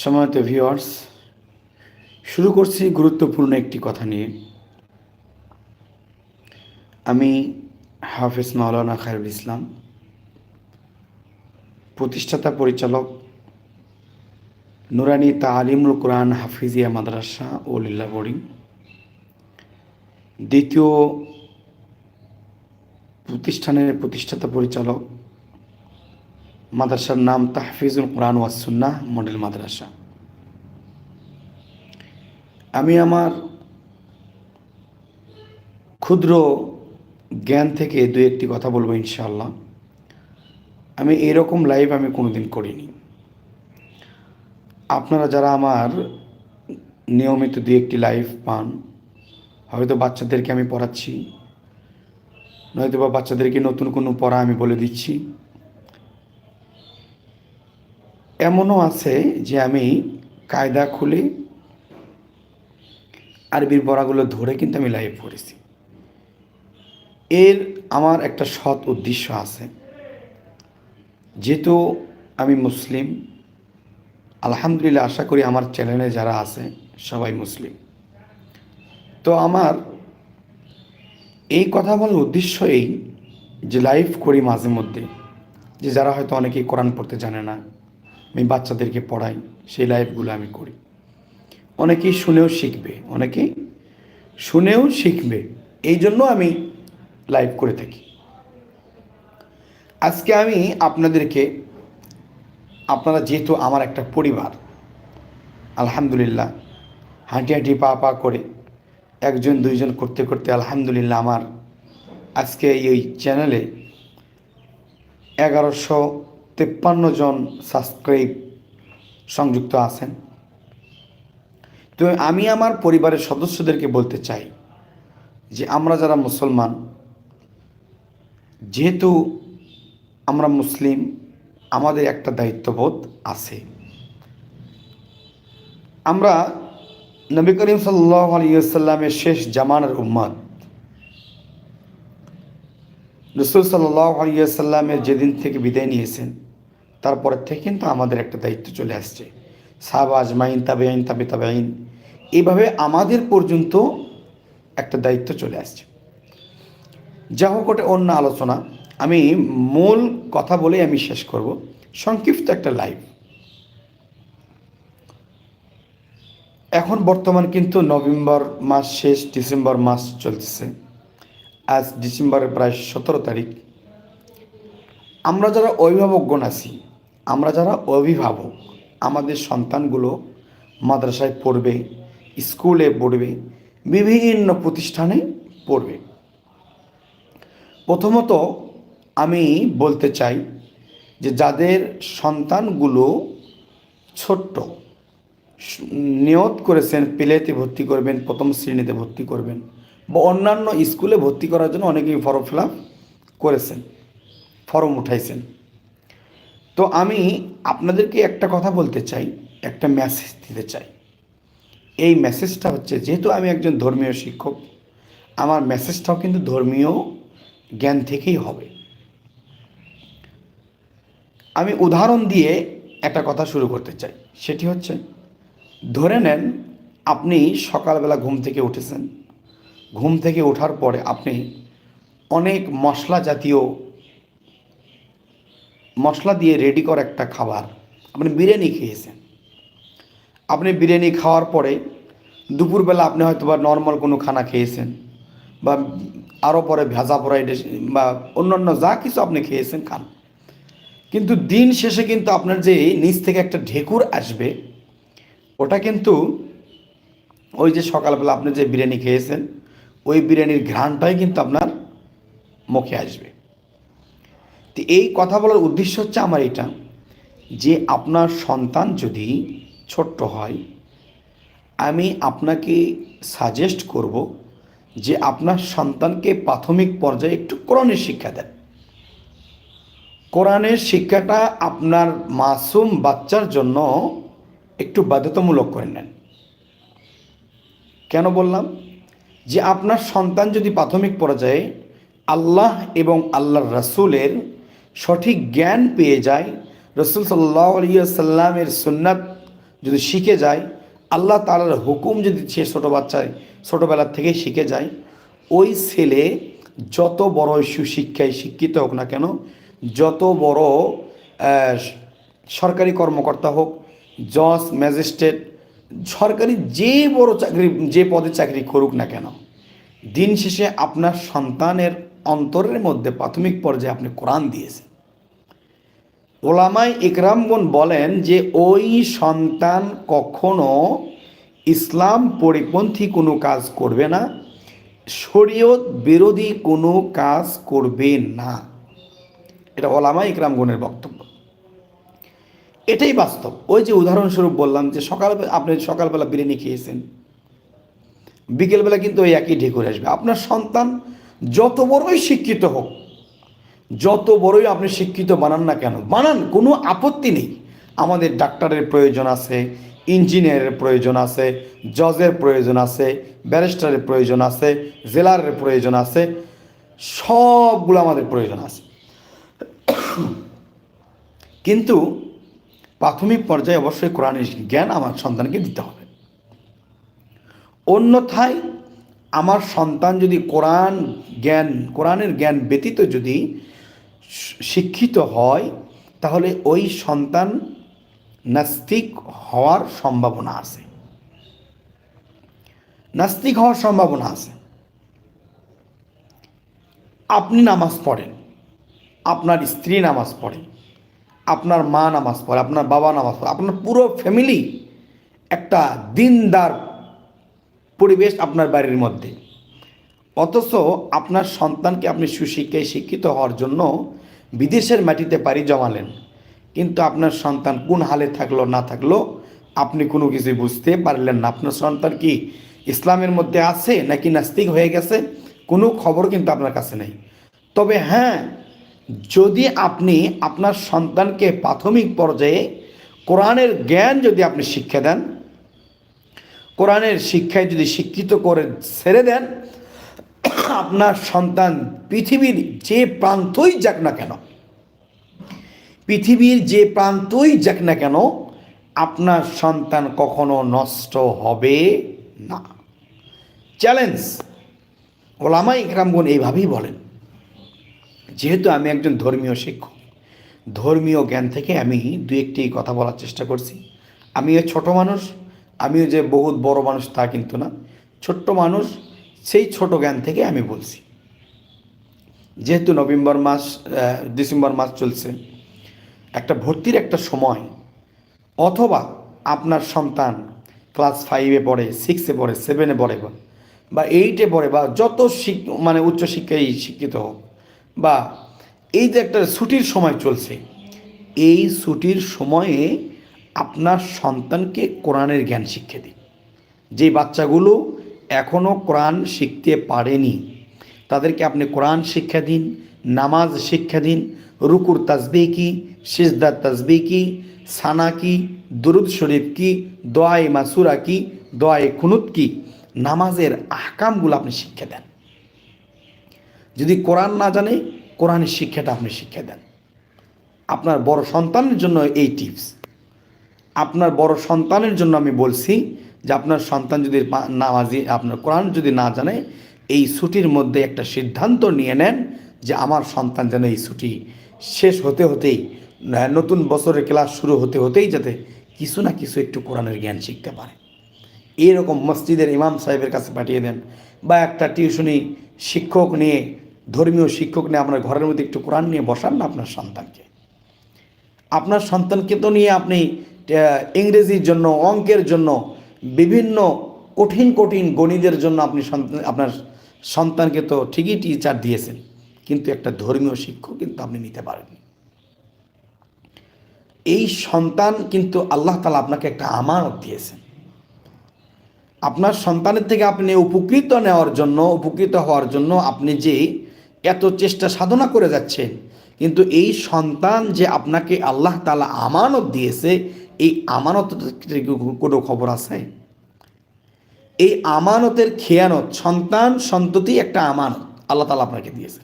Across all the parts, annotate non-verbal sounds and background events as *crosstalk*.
সময়ত ভিওয়ার্স শুরু করছি গুরুত্বপূর্ণ একটি কথা নিয়ে। আমি হাফিজ মাওলানা খায়রুল ইসলাম, প্রতিষ্ঠাতা পরিচালক নুরানি তালিমুল কোরআন হাফিজিয়া মাদ্রাসা ও লিল্লা বোর্ডিং। দ্বিতীয় প্রতিষ্ঠানের প্রতিষ্ঠাতা পরিচালক মাদ্রাসার নাম তাহফিজুল কোরআন ওয়াসুন্না মডেল মাদ্রাসা। আমি আমার ক্ষুদ্র জ্ঞান থেকে দু একটি কথা বলব ইনশাআল্লাহ। আমি এরকম লাইভ আমি কোনোদিন করিনি। আপনারা যারা আমার নিয়মিত দু একটি লাইভ পান, হয়তো বাচ্চাদেরকে আমি পড়াচ্ছি নয়তো বা বাচ্চাদেরকে নতুন কোনো পড়া আমি বলে দিচ্ছি। এমনও আছে যে আমি কায়দা খুলে, আরবির বড়াগুলো ধরে কিন্তু আমি লাইভ করেছি এর আমার একটা সৎ উদ্দেশ্য আছে। যেহেতু আমি মুসলিম, আলহামদুলিল্লাহ আশা করি আমার চ্যানেলে যারা আছে, সবাই মুসলিম। তো আমার এই কথা বলার উদ্দেশ্য এই যে লাইভ করি মাঝে মধ্যে, যে যারা হয়তো অনেকেই কোরআন পড়তে জানে না আমি বাচ্চাদেরকে পড়াই, সেই লাইভগুলো আমি করি। অনেকেই শুনেও শিখবে, অনেকেই শুনেও শিখবে, এই জন্য আমি লাইভ করে থাকি। আজকে আমি আপনাদেরকে, আপনারা যেহেতু আমার একটা পরিবার, আলহামদুলিল্লাহ হাঁটি হাঁটি পা পা করে একজন, দুইজন করতে করতে আলহামদুলিল্লাহ আমার আজকে এই চ্যানেলে এগারোশো তেপ্পান্ন জন সাবস্ক্রাইব সংযুক্ত আছেন। তো আমি আমার পরিবারের সদস্যদেরকে বলতে চাই যে আমরা যারা মুসলমান, যেহেতু আমরা মুসলিম, আমাদের একটা দায়িত্ববোধ আছে। আমরা নবী করিম সাল্লাহ শেষ জামানার উম্মত। রসুল সাল্লাহ আলিয়াল্লামের যেদিন থেকে বিদায় নিয়েছেন তারপর থেকে কিন্তু আমাদের একটা দায়িত্ব চলে আসছে। সাহাবা আজমাইন তাবে আইন তাবে তাবে আইন এইভাবে আমাদের পর্যন্ত একটা দায়িত্ব চলে আসছে। যা হোক ওটা অন্য আলোচনা। আমি মূল কথা বলে আমি শেষ করব। সংক্ষিপ্ত একটা লাইভ এখন বর্তমান কিন্তু নভেম্বর মাস শেষ, ডিসেম্বর মাস চলতেছে। আজ ডিসেম্বরের প্রায় সতেরো তারিখ। আমরা যারা অভিভাবকগণ আছি আমরা যারা অভিভাবক, আমাদের সন্তানগুলো মাদ্রাসায় পড়বে, স্কুলে পড়বে, বিভিন্ন প্রতিষ্ঠানে পড়বে। প্রথমত আমি বলতে চাই যে যাদের সন্তানগুলো ছোট্ট, নিয়ত করেছেন, প্লেতে ভর্তি করবেন, প্রথম শ্রেণীতে ভর্তি করবেন, বা অন্যান্য স্কুলে ভর্তি করার জন্য অনেকেই ফর্ম ফিল করেছেন, ফর্ম উঠাইছেন। তো আমি আপনাদেরকে একটা কথা বলতে চাই, একটা মেসেজ দিতে চাই। এই মেসেজটা হচ্ছে, যেহেতু আমি একজন ধর্মীয় শিক্ষক, আমার মেসেজটাও কিন্তু ধর্মীয় জ্ঞান থেকেই হবে। আমি উদাহরণ দিয়ে একটা কথা শুরু করতে চাই। সেটি হচ্ছে, ধরে নেন আপনি সকালবেলা ঘুম থেকে উঠেছেন। ঘুম থেকে ওঠার পরে আপনি অনেক মশলা জাতীয় মশলা দিয়ে রেডি করা একটা খাবার। আপনি বিরিয়ানি খেয়েছেন। আপনি বিরিয়ানি খাওয়ার পরে দুপুরবেলা আপনি হয়তো বা নর্মাল কোনো খানা খেয়েছেন বা আরও পরে ভেজা পড়াই বা অন্যান্য যা কিছু আপনি খেয়েছেন, খান। কিন্তু দিন শেষে কিন্তু আপনার যে নিচ থেকে একটা ঢেকুর আসবে, ওটা কিন্তু ওই যে সকালবেলা আপনি যে বিরিয়ানি খেয়েছেন, ওই বিরিয়ানির ঘ্রাণটাই কিন্তু আপনার মুখে আসবে। তো এই কথা বলার উদ্দেশ্য হচ্ছে আমার এটা, যে আপনার সন্তান যদি ছোট্ট হয়, আমি আপনাকে সাজেস্ট করব যে আপনার সন্তানকে প্রাথমিক পর্যায়ে একটু কোরআনের শিক্ষা দেন। কোরআনের শিক্ষাটা আপনার মাসুম বাচ্চার জন্য একটু বাধ্যতামূলক করে নেন। কেন বললাম? যে আপনার সন্তান যদি প্রাথমিক পর্যায়ে আল্লাহ এবং আল্লাহর রাসুলের সঠিক জ্ঞান পেয়ে যায়, রসুল সাল্লাহ আলিয়া সাল্লামের সুন্নাত যদি শিখে যায়, আল্লাহ তালার হুকুম যদি সে ছোটো বাচ্চায় ছোটোবেলার থেকেই শিখে যায়, ওই ছেলে যত বড় সুশিক্ষায় শিক্ষিত হোক না কেন, যত বড় সরকারি কর্মকর্তা হোক, জজ, ম্যাজিস্ট্রেট, সরকারি যে বড় চাকরি, যে পদে চাকরি করুক না কেন, দিন শেষে আপনার সন্তানের অন্তরের মধ্যে প্রাথমিক পর্যায়ে আপনি কোরআন দিয়েছেন। ওলামাই ইকরামগণ বলেন যে, ওই সন্তান কখনো ইসলাম পরিপন্থী কোনো কাজ করবে না, শরীয়ত বিরোধী কোনো কাজ করবে না। এটা ওলামা ইকরামগণের বক্তব্য। এটাই বাস্তব। ওই যে উদাহরণস্বরূপ বললাম যে, সকাল আপনি সকালবেলা বিরিয়ানি খেয়েছেন, বিকেলবেলা কিন্তু ওই একই ঢেকুরে আসবে। আপনার সন্তান যত বড়ই শিক্ষিত হোক, যত বড়ই আপনি শিক্ষিত বানান না কেন, বানান, কোনো আপত্তি নেই। আমাদের ডাক্তারের প্রয়োজন আছে, ইঞ্জিনিয়ারের প্রয়োজন আছে, জজের প্রয়োজন আছে, ব্যারিস্টারের প্রয়োজন আছে জেলারের প্রয়োজন আছে, সবগুলো আমাদের প্রয়োজন আছে। কিন্তু প্রাথমিক পর্যায়ে অবশ্যই কোরআনের জ্ঞান আমার সন্তানকে দিতে হবে। অন্যথায় আমার সন্তান যদি কোরআন জ্ঞান, কোরআনের জ্ঞান ব্যতীত যদি শিক্ষিত হয়, তাহলে ওই সন্তান নাস্তিক হওয়ার সম্ভাবনা আছে। নাস্তিক হওয়ার সম্ভাবনা আছে। আপনি নামাজ পড়েন, আপনার স্ত্রী নামাজ পড়ে, আপনার মা নামাজ পড়ে, আপনার বাবা নামাজ পড়ে, আপনার পুরো ফ্যামিলি একটা দিনদার পরিবেশ আপনার বাড়ির মধ্যে। অথচ আপনার সন্তানকে আপনি সুশিক্ষায় শিক্ষিত হওয়ার জন্য বিদেশের মাটিতে পাড়ি জমালেন। কিন্তু আপনার সন্তান কোন হালে থাকল, না থাকল, আপনি কোনো কিছু বুঝতে পারলেন না। আপনার সন্তান কি ইসলামের মধ্যে আছে নাকি নাস্তিক হয়ে গেছে? কোনো খবর কিন্তু আপনার কাছে নেই। তবে হ্যাঁ যদি আপনি আপনার সন্তানকে প্রাথমিক পর্যায়ে কোরআনের জ্ঞান যদি আপনি শিক্ষা দেন কোরআনের শিক্ষায় যদি শিক্ষিত করে ছেড়ে দেন, আপনার সন্তান পৃথিবীর যে প্রান্তই যাক না কেন, পৃথিবীর যে প্রান্তই যাক না কেন, আপনার সন্তান কখনো নষ্ট হবে না। চ্যালেঞ্জ ওলামা ইকরামগুন এইভাবেই বলেন, যেহেতু আমি একজন ধর্মীয় শিক্ষক, ধর্মীয় জ্ঞান থেকে আমি দু একটি কথা বলার চেষ্টা করছি। আমিও ছোট মানুষ আমিও যে বহুত বড় মানুষ তা কিন্তু না, ছোট্ট মানুষ, সেই ছোট জ্ঞান থেকে আমি বলছি। যেহেতু নভেম্বর মাস ডিসেম্বর মাস চলছে, একটা ভর্তির একটা সময়, অথবা আপনার সন্তান ক্লাস ফাইভে পড়ে সিক্সে পড়ে সেভেনে পড়ে বা- বা এইটে পড়ে বা যত শিক মানে উচ্চশিক্ষায় শিক্ষিত হোক, বা এই যে একটা ছুটির সময় চলছে, এই ছুটির সময়ে আপনার সন্তানকে কোরআনের জ্ঞান শিক্ষা দিন। যে বাচ্চাগুলো এখনও কোরআন শিখতে পারেনি, তাদেরকে আপনি কোরআন শিক্ষা দিন, নামাজ শিক্ষা দিন, রুকুর তাসবি কি, সিজদার তাসবি কি, সানা কি, দুরুদ শরীফ কি দোয়াই মাসুরা কি দোয়াই খুনুত কি, নামাজের আহকামগুলো আপনি শিক্ষা দেন। যদি কোরআন না জানে, কোরআনের শিক্ষাটা আপনি শিক্ষা দেন। আপনার বড় সন্তানের জন্য এই টিপস। আপনার বড় সন্তানের জন্য আমি বলছি যে আপনার সন্তান যদি নামাজি আপনার কোরআন যদি না জানে, এই ছুটির মধ্যে একটা সিদ্ধান্ত নিয়ে নেন যে আমার সন্তান যেন এই ছুটি শেষ হতে হতেই নতুন বছরের ক্লাস শুরু হতে হতেই যাতে কিছু না কিছু একটু কোরআনের জ্ঞান শিখতে পারে। এরকম মসজিদের ইমাম সাহেবের কাছে পাঠিয়ে দেন বা একটা টিউশনি শিক্ষক নিয়ে, ধর্মীয় শিক্ষক নিয়ে আপনার ঘরের মধ্যে একটু কোরআন নিয়ে বসান না আপনার সন্তানকে। আপনার সন্তানকে তো নিয়ে আপনি ইংরেজির জন্য, অঙ্কের জন্য, বিভিন্ন কঠিন কঠিন গণিতের জন্য আপনি সন্তান, আপনার সন্তানকে তো ঠিকই টিচার দিয়েছেন, কিন্তু একটা ধর্মীয় শিক্ষক কিন্তু আপনি নিতে পারেননি। এই সন্তান কিন্তু আল্লাহ তালা আপনাকে একটা আমানত দিয়েছেন। আপনার সন্তানের থেকে আপনি উপকৃত নেওয়ার জন্য, উপকৃত হওয়ার জন্য আপনি যে এত চেষ্টা সাধনা করে যাচ্ছেন, কিন্তু এই সন্তান যে আপনাকে আল্লাহ তালা আমানত দিয়েছে এই আমানত কোনো খবর আছে? এই আমানতের খেয়ানত, সন্তান সন্ততি একটা আমানত, আল্লাহ তালা আপনাকে দিয়েছে।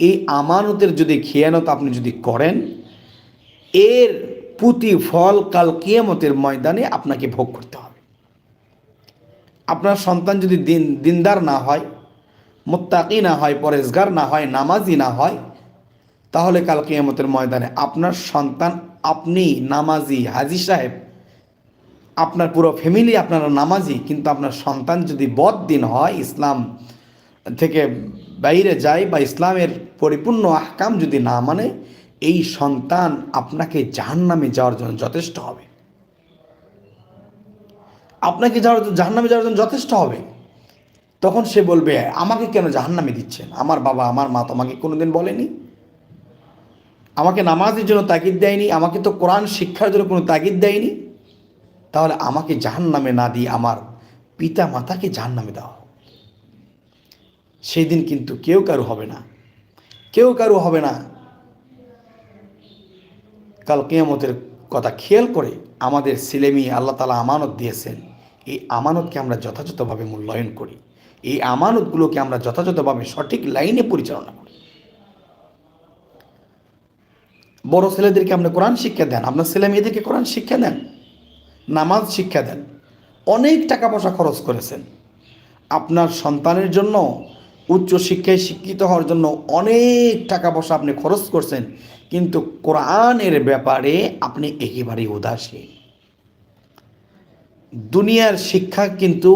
এই আমানতের যদি খেয়ানত আপনি যদি করেন, এর প্রতিফল কাল কিয়ামতের ময়দানে আপনাকে ভোগ করতে হবে। আপনার সন্তান যদি দিন, দিনদার না হয়, মোত্তাকি না হয় পরেশগার না হয়, নামাজি না হয়, তাহলে কাল কিয়ামতের ময়দানে আপনার সন্তান আপনি নামাজি, হাজি সাহেব, আপনার পুরো ফ্যামিলি আপনারা নামাজি, কিন্তু আপনার সন্তান যদি বদ দিন হয়, ইসলাম থেকে বাইরে যায় বা ইসলামের পরিপূর্ণ আহকাম যদি না মানে এই সন্তান আপনাকে জাহান্নামে যাওয়ার জন্য যথেষ্ট হবে। আপনাকে যাওয়ার জাহান্নামে যাওয়ার জন্য যথেষ্ট হবে। তখন সে বলবে, আমাকে কেন জাহান্নামে দিচ্ছেন? আমার বাবা, আমার মা তোমাকে কোনোদিন বলেনি? আমাকে নামাজের জন্য তাগিদ দেয়নি, আমাকে তো কোরআন শিক্ষার জন্য কোনো তাগিদ দেয়নি। তাহলে আমাকে জাহান নামে না দিয়ে আমার পিতা মাতাকে জাহান নামে দেওয়া সেই দিন কিন্তু কেউ কারও হবে না, কেউ কারও হবে না। কাল কেয়ামতের কথা খেয়াল করে আমাদের ছেলেমি আল্লাহ তালা আমানত দিয়েছেন। এই আমানতকে আমরা যথাযথভাবে মূল্যায়ন করি। এই আমানতগুলোকে আমরা যথাযথভাবে সঠিক লাইনে পরিচালনা করি। বড় ছেলেদেরকে আপনি কোরআন শিক্ষা দেন, আপনার ছেলে মেয়েদেরকে কোরআন শিক্ষা দেন, নামাজ শিক্ষা দেন, অনেক টাকা পয়সা খরচ করেছেন। আপনার সন্তানের জন্য, উচ্চ শিক্ষায় শিক্ষিত হওয়ার জন্য অনেক টাকা পয়সা আপনি খরচ করছেন, কিন্তু কোরআনের ব্যাপারে আপনি একেবারেই উদাসীন। দুনিয়ার শিক্ষা কিন্তু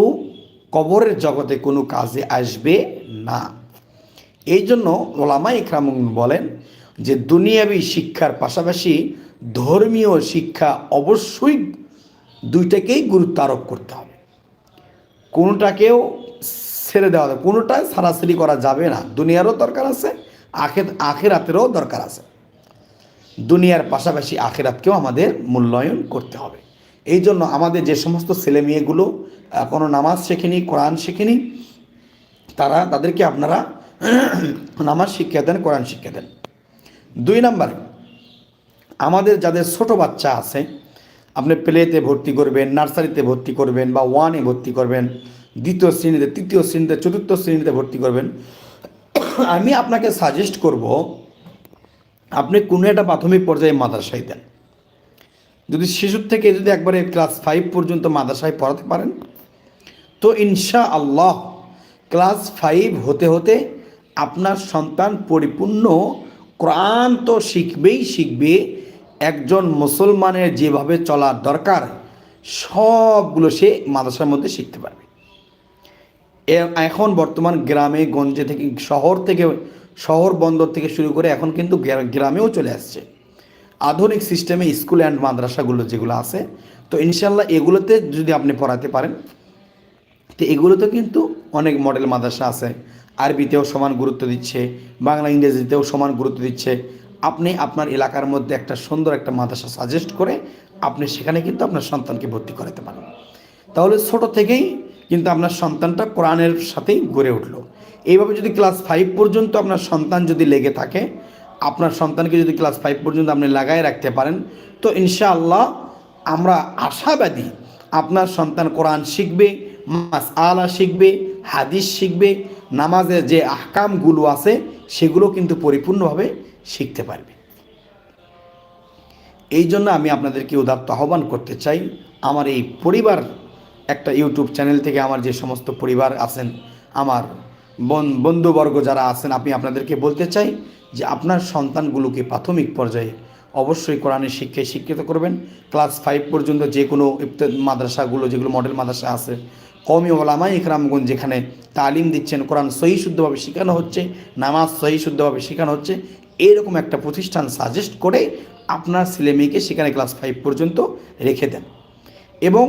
কবরের জগতে কোনো কাজে আসবে না। এই জন্য ওলামা ইকরাম বলেন যে দুনিয়াবি শিক্ষার পাশাপাশি ধর্মীয় শিক্ষা অবশ্যই দুইটাকেই গুরুত্ব আরোপ করতে হবে। কোনোটাকেও ছেড়ে দেওয়া হবে কোনোটা সারাসারি করা যাবে না। দুনিয়ারও দরকার আছে, আখের, আখেরাতেরও দরকার আছে। দুনিয়ার পাশাপাশি আখেরাতকেও আমাদের মূল্যায়ন করতে হবে। এই জন্য আমাদের যে সমস্ত ছেলে মেয়েগুলো কোনো নামাজ শেখেনি, কোরআন শেখেনি, তারা তাদেরকে আপনারা *clears throat* নামাজ শিক্ষা দেন, কোরআন শিক্ষা দেন। দুই নম্বরে, আমাদের যাদের ছোট বাচ্চা আছে, আপনি প্লেতে ভর্তি করবেন নার্সারিতে ভর্তি করবেন বা ওয়ানে ভর্তি করবেন, দ্বিতীয় শ্রেণীতে, তৃতীয় শ্রেণীতে, চতুর্থ শ্রেণীতে ভর্তি করবেন, আমি আপনাকে সাজেস্ট করব, আপনি কোনো একটা প্রাথমিক পর্যায়ে মাদ্রাসায় দেন। যদি শিশুর থেকে যদি একবারে ক্লাস ফাইভ পর্যন্ত মাদ্রাসায় পড়াতে পারেন, তো ইনশা আল্লাহ ক্লাস ফাইভ হতে হতে আপনার সন্তান পরিপূর্ণ কোরআন তো শিখবেই শিখবে, একজন মুসলমানের যেভাবে চলার দরকার, সবগুলো সে মাদ্রাসার মধ্যে শিখতে পারবে। এখন বর্তমান গ্রামে, গঞ্জে থেকে, শহর থেকে, শহর বন্দর থেকে শুরু করে এখন কিন্তু গ্রামেও চলে আসছে। আধুনিক সিস্টেমে স্কুল অ্যান্ড মাদ্রাসাগুলো যেগুলো আছে, তো ইনশাল্লাহ এগুলোতে যদি আপনি পড়াতে পারেন, তো এগুলোতে কিন্তু অনেক মডেল মাদ্রাসা আছে। আরবিতেও সমান গুরুত্ব দিচ্ছে, বাংলা ইংরেজিতেও সমান গুরুত্ব দিচ্ছে। আপনি আপনার এলাকার মধ্যে একটা সুন্দর একটা মাদ্রাসা সাজেস্ট করে আপনি সেখানে কিন্তু আপনার সন্তানকে ভর্তি করাতে পারেন। তাহলে ছোট থেকেই কিন্তু আপনার সন্তানটা কোরআনের সাথেই গড়ে উঠল। এইভাবে যদি ক্লাস ফাইভ পর্যন্ত আপনার সন্তান যদি লেগে থাকে, আপনার সন্তানকে যদি ক্লাস ফাইভ পর্যন্ত আপনি লাগায় রাখতে পারেন, তো ইনশাআল্লাহ আমরা আশাবাদী আপনার সন্তান কোরআন শিখবে মাস আলা শিখবে, হাদিস শিখবে নামাজের যে আহকামগুলো আছে, সেগুলো কিন্তু পরিপূর্ণভাবে শিখতে পারবে। এই জন্য আমি আপনাদেরকে উদাত্ত আহ্বান করতে চাই, আমার এই পরিবার, একটা ইউটিউব চ্যানেল থেকে আমার যে সমস্ত পরিবার আছেন, আমার বন- বন্ধুবর্গ যারা আছেন, আমি আপনাদেরকে বলতে চাই যে আপনার সন্তানগুলোকে প্রাথমিক পর্যায়ে অবশ্যই কোরআনের শিক্ষায় শিক্ষিত করবেন। ক্লাস ফাইভ পর্যন্ত যে কোনো মাদ্রাসাগুলো, যেগুলো মডেল মাদ্রাসা আছে কমি ওলামা ইকরামগঞ্জ যেখানে তালিম দিচ্ছেন, কোরআন সহি শুদ্ধভাবে শেখানো হচ্ছে, নামাজ সহি শুদ্ধভাবে শেখানো হচ্ছে, এরকম একটা প্রতিষ্ঠান সাজেস্ট করে আপনার ছেলে মেয়েকে সেখানে ক্লাস ফাইভ পর্যন্ত রেখে দেন। এবং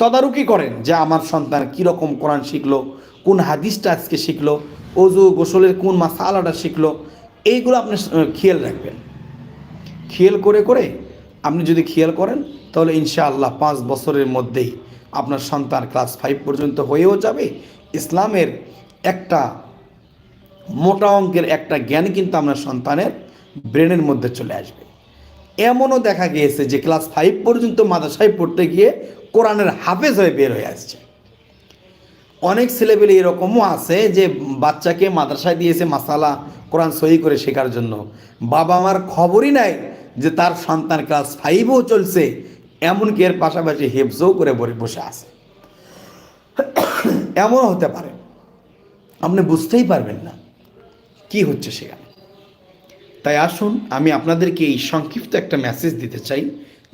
তদারকি করেন যে আমার সন্তান কীরকম কোরআন শিখলো, কোন হাদিসটা আজকে শিখলো অজু গোসলের কোন মাসালাটা শিখলো, এইগুলো আপনি খেয়াল রাখবেন। খেয়াল করে করে আপনি যদি খেয়াল করেন, তাহলে ইনশাআল্লাহ পাঁচ বছরের মধ্যেই আপনার সন্তান ক্লাস ফাইভ পর্যন্ত হয়েও যাবে। ইসলামের একটা মোটা অঙ্কের একটা জ্ঞান কিন্তু আপনার সন্তানের ব্রেনের মধ্যে চলে আসবে। এমনও দেখা গিয়েছে যে ক্লাস ফাইভ পর্যন্ত মাদ্রাসায় পড়তে গিয়ে কোরআনের হাফেজ হয়ে বের হয়ে আসছে। অনেক ছেলেপেলে এরকমও আছে যে বাচ্চাকে মাদ্রাসায় দিয়েছে মাসালা কোরআন সহি করে শেখার জন্য। বাবা মার খবরই নাই যে তার সন্তান ক্লাস ফাইভও চলছে। এমনকি এর পাশাপাশি হেফজও করে বসে আছে। এমনও হতে পারে। আপনি বুঝতেই পারবেন না কি হচ্ছে সেখানে। তাই আসুন, আমি আপনাদেরকে এই সংক্ষিপ্ত একটা মেসেজ দিতে চাই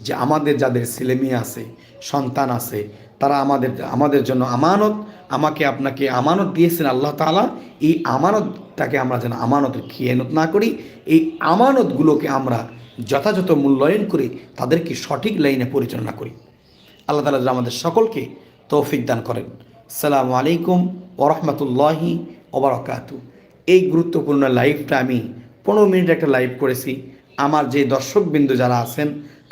যে আমাদের যাদের ছেলেমেয়ে আছে, সন্তান আছে, তারা আমাদের আমাদের জন্য আমানত আমাকে আপনাকে আমানত দিয়েছেন আল্লাহ তাআলা। এই আমানতটাকে আমরা যেন আমানতের খেয়ানত না করি, এই আমানতগুলোকে আমরা যথাযথ মূল্যায়ন করে তাদেরকে সঠিক লাইনে পরিচালনা করি। আল্লাহ তালা আমাদের সকলকে তৌফিক দান করেন। সালামু আলাইকুম ওরহমতুল্লাহি ওবরাকাতু এই গুরুত্বপূর্ণ লাইভটা আমি পনেরো মিনিট একটা লাইভ করেছি। আমার যে দর্শকবৃন্দ যারা আছেন,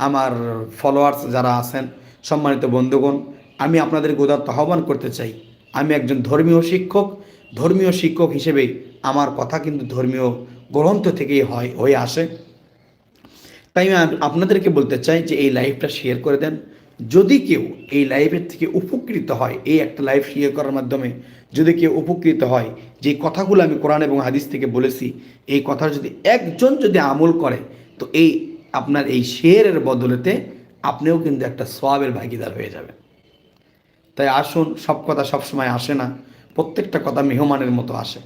আমার ফলোয়ার্স যারা আছেন, সম্মানিত বন্ধুগণ, আমি আপনাদের উদাত্ত আহ্বান করতে চাই আমি একজন ধর্মীয় শিক্ষক। ধর্মীয় শিক্ষক হিসেবে আমার কথা কিন্তু ধর্মীয় গ্রন্থ থেকেই হয়, হয়ে আসে। তাই আমি আপনাদেরকে বলতে চাই যে এই লাইভটা শেয়ার করে দেন। যদি কেউ এই লাইভের থেকে উপকৃত হয়, এই একটা লাইভ শেয়ার করার মাধ্যমে যদি কেউ উপকৃত হয়, যে কথাগুলো আমি কোরআন এবং হাদিস থেকে বলেছি, এই কথা যদি একজন যদি আমল করে, তো এই আপনার এই শেয়ারের বদলেতে আপনিও কিন্তু একটা সোয়াবের ভাগিদার হয়ে যাবেন। তাই আসুন, সব কথা সবসময় আসে না। প্রত্যেকটা কথা মেহমানের মতো আসে।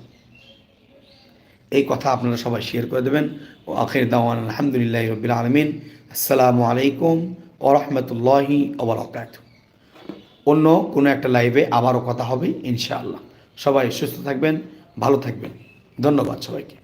এই কথা আপনারা সবাই শেয়ার করে দেবেন। ও আখির দাওয়ান, আলহামদুলিল্লাহ রবিল আলমিন। আসসালামু আলাইকুম ও রহমতুল্লাহি ওবরাকাত অন্য কোনো একটা লাইভে আবারও কথা হবে, ইনশাআল্লাহ। সবাই সুস্থ থাকবেন, ভালো থাকবেন। ধন্যবাদ সবাইকে।